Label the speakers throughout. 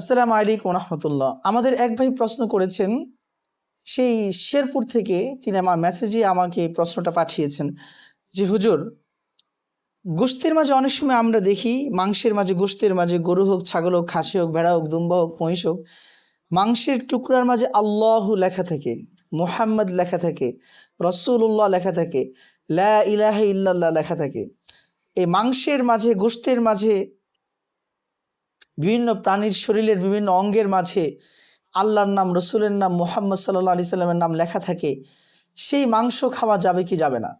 Speaker 1: আসসালামু আলাইকুম রহমতুল্লাহ। আমাদের এক ভাই প্রশ্ন করেছেন, সেই শেরপুর থেকে তিনি আমার মেসেজে আমাকে প্রশ্নটা পাঠিয়েছেন যে, হুজুর, গোস্তের মাঝে অনেক সময় আমরা দেখি, মাংসের মাঝে, গোস্তের মাঝে, গরু হোক, ছাগল হোক, খাসি হোক, ভেড়া হোক, দুম্বা হোক, মহিষ হোক, মাংসের টুকরার মাঝে আল্লাহ লেখা থাকে, মোহাম্মদ লেখা থাকে রসুল্লাহ লেখা থাকে, লা ইলাহ ইল্লাল্লাহ লেখা থাকে। এই মাংসের মাঝে, গোস্তের মাঝে বিভিন্ন প্রাণীর শরীরের বিভিন্ন অঙ্গের মাঝে আল্লাহর নাম, রসুলের নাম, মোহাম্মদ সাল্লাহ আলি সাল্লামের নাম লেখা থাকে, সেই মাংস খাওয়া যাবে কি যাবে না?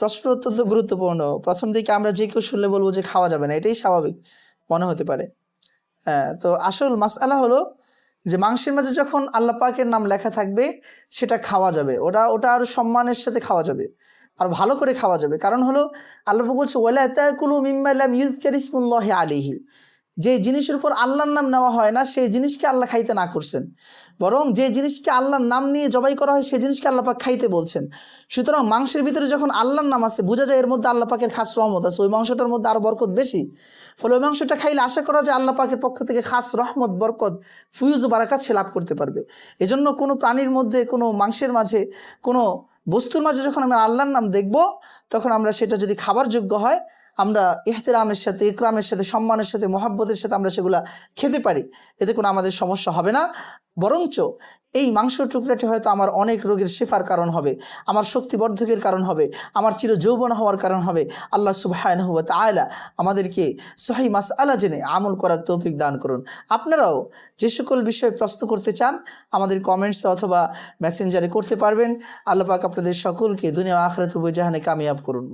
Speaker 1: প্রশ্ন অত্যন্ত গুরুত্বপূর্ণ। প্রথম দিকে আমরা যে কেউ শুনলে বলব যে খাওয়া যাবে না, এটাই স্বাভাবিক, মনে হতে পারে। হ্যাঁ তো আসল মাসালা হলো যে মাংসের মাঝে যখন আল্লাহ পাকের নাম লেখা থাকবে, সেটা খাওয়া যাবে। ওটা ওটা আরও সম্মানের সাথে খাওয়া যাবে। আর ভালো করে খাওয়া যাবে। কারণ হলো, আল্লাহ বলছে, ওয়ালা তাকুলু মিম্মা লাম ইউযকার ইসমুল্লাহি আলাইহি। যে জিনিসের উপর আল্লাহর নাম নেওয়া হয় না, সেই জিনিসকে আল্লাহ খাইতে না করছেন। বরং যে জিনিসকে আল্লাহর নাম নিয়ে জবাই করা হয়, সেই জিনিসকে আল্লাহ পাক খাইতে বলছেন। সুতরাং মাংসের ভিতরে যখন আল্লাহর নাম আছে, বোঝা যায় এর মধ্যে আল্লাহ পাকের খাস রহমত আছে। ওই মাংসটার মধ্যে আরও বরকত বেশি। ফলে ওই মাংসটা খাইলে আশা করা যায় আল্লাহ পাকের পক্ষ থেকে খাস রহমত, বরকত ফুয়ুজ ও বারাকাত সে লাভ করতে পারবে। এজন্য কোনো প্রাণীর মধ্যে, কোনো মাংসের মাঝে, কোনো বস্তুর মাঝে যখন আমরা আল্লাহর নাম দেখব, তখন আমরা সেটা যদি খাবার যোগ্য হয় আমরা ইহতেরামের সাথে, ইকরামের সাথে, সম্মানের সাথে, মহাব্বতের সাথে আমরা সেগুলা খেতে পারি। এতে কোনো আমাদের সমস্যা হবে না। বরঞ্চ এই মাংস টুকরাটি হয়তো আমার অনেক রোগের শেফার কারণ হবে, আমার শক্তিবর্ধকের কারণ হবে, আমার চির যৌবন হওয়ার কারণ হবে। আল্লাহ সুবাহানহ তালা আমাদেরকে সহি মাস আলা জেনে আমল করার তৌফিক দান করুন। আপনারাও যে সকল বিষয়ে প্রশ্ন করতে চান, আমাদের কমেন্টসে অথবা মেসেঞ্জারে করতে পারবেন। আল্লাহ পাক আপনাদের সকলকে দুনিয়া আখরাত জাহানে কামিয়াব করুন।